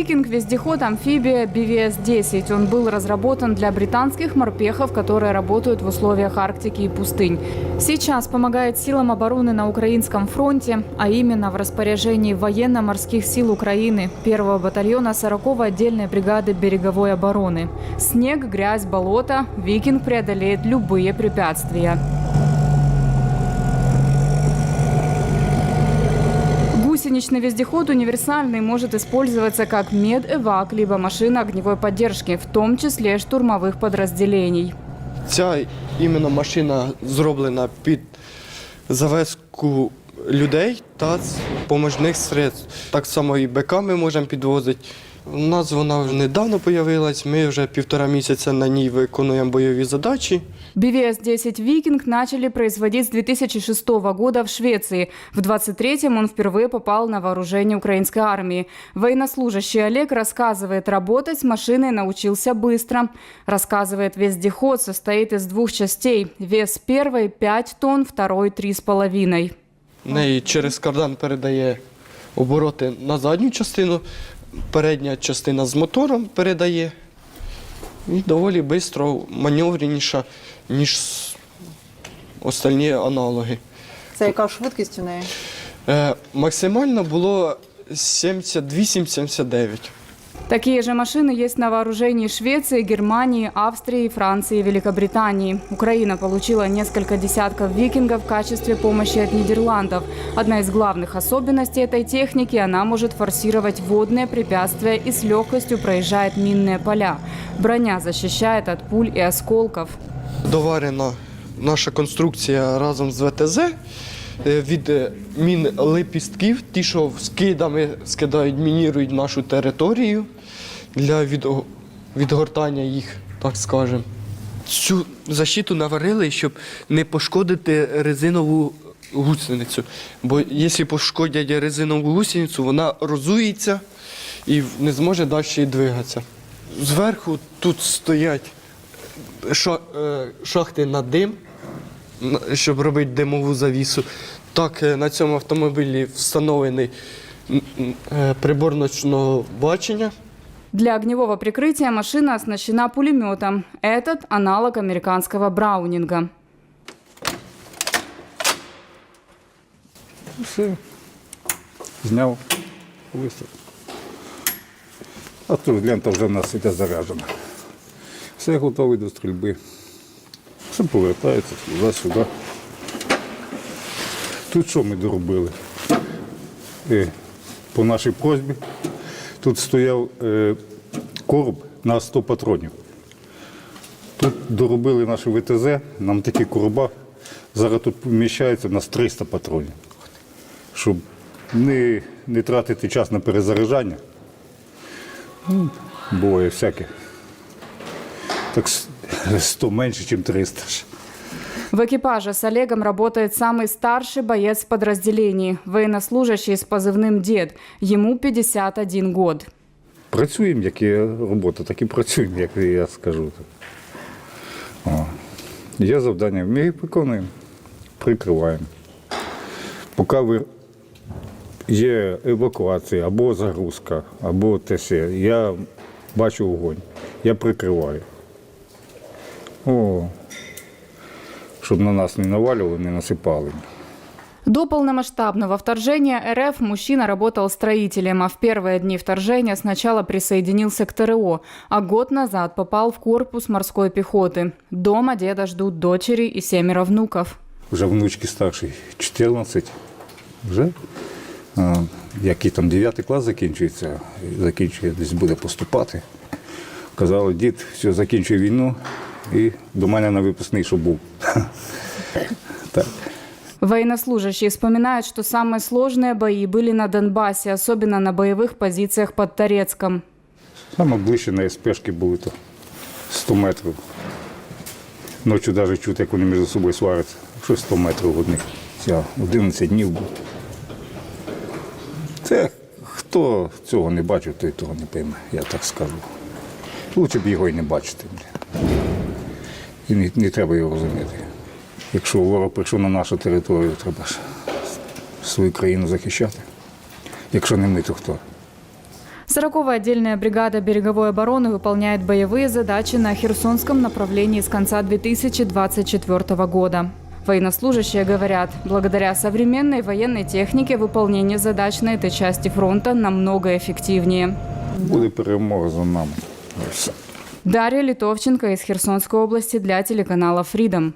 «Викинг» – вездеход-амфибия BVS-10. Он был разработан для британских морпехов, которые работают в условиях Арктики и пустынь. Сейчас помогает силам обороны на Украинском фронте, а именно в распоряжении военно-морских сил Украины, первого батальона 40-го отдельной бригады береговой обороны. Снег, грязь, болото – «Викинг» преодолеет любые препятствия. Гусеничный вездеход универсальный может использоваться как медэвак, либо машина огневой поддержки, в том числе штурмовых подразделений. Ця іменно машина зроблена під завезку людей та допоміжних средств. Так само і БК ми можемо підвозити. У нас вона вже недавно з'явилась, ми вже півтора місяця на ній виконуємо бойові задачі. BVS-10 «Викинг» начали производить с 2006 года в Швеции. В 23-м он впервые попал на вооружение украинской армии. Военнослужащий Олег рассказывает, работать с машиной научился быстро. Рассказывает, вездеход состоит из двух частей. Вес первой 5 тонн, второй 3,5. В неї через кардан передає обороти на задню частину, передня частина з мотором передає. І доволі швидко, маневреніша, ніж останні остальні аналоги. Це яка швидкість у неї? Е, максимально було 78-79. Такие же машины есть на вооружении Швеции, Германии, Австрии, Франции и Великобритании. Украина получила несколько десятков викингов в качестве помощи от Нидерландов. Одна из главных особенностей этой техники – она может форсировать водные препятствия и с легкостью проезжает минные поля. Броня защищает от пуль и осколков. Доварена наша конструкція разом з ВТЗ від е, мін лепістків, ті, що скидами скидають, мінірують нашу територію для відгортання їх, так скажемо. Цю защиту наварили, щоб не пошкодити резинову гусеницю. Бо якщо пошкодять резинову гусеницю, вона розується і не зможе далі двигатися. Зверху тут стоять е, шахти на дим, щоб робити димову завісу. Так, е, на цьому автомобілі встановлений е, прибор ночного бачення. Для огневого прикрытия машина оснащена пулеметом. Этот – аналог американского Браунинга. Все. Зняв, висив. А тут лента вже в нас іде заряджена. Все готове до стрільби. Все повертається туди-сюди. Тут що ми доробили? Е, по нашій просьбі тут стояв е, короб на 100 патронів. Тут доробили наші ВТЗ, нам такі короба. Зараз тут поміщається у нас 300 патронів щоб не, не тратити час на перезаряджання. Ну, буває всяке. Так 100 менше, ніж 300. ж. В экипаже с Олегом работает самый старший боец в подразделении, военнослужащий с позывным «Дед». Ему 51 год. Працюємо, як є робота, так і працюємо, як я скажу. О. Є завдання, ми їх виконуємо, прикриваємо. Поки ви є евакуація або загрузка, або те все, я бачу вогонь, я прикриваю. О, щоб на нас не навалювали, не насипали. До полномасштабного вторжения РФ мужчина работал строителем, а в первые дни вторжения сначала присоединился к ТРО, а год назад попал в корпус морской пехоты. Дома деда ждут дочери и семеро внуков. Вже внучки старшій 14. Вже який там 9 клас закінчується, закінчує, десь буде поступати. Казали, дід, все, закінчує війну і до мене на випускний, що був. Так. Военнослужащие вспоминают, что самые сложные бои были на Донбассе, особенно на боевых позициях под Торецком. Саме ближче на СПшки були то 100 метрів. Ночі навіть чути, як вони між собою сваряться. Що 100 метрів одних. Ця 11 днів був. Це хто цього не бачив, той того не пойме, я так скажу. Лучше б його і не бачити. бля. І не, не треба його розуміти. Якщо ворог прийшов на нашу територію, треба ж свою країну захищати. Якщо не ми, то хто? 40-я отдельная бригада береговой обороны выполняет боевые задачи на Херсонском направлении с конца 2024 года. Военнослужащие говорят, благодаря современной военной технике выполнение задач на этой части фронта намного эффективнее. Буде перемога за нами. Дарья Литовченко из Херсонской области для телеканала Freedom.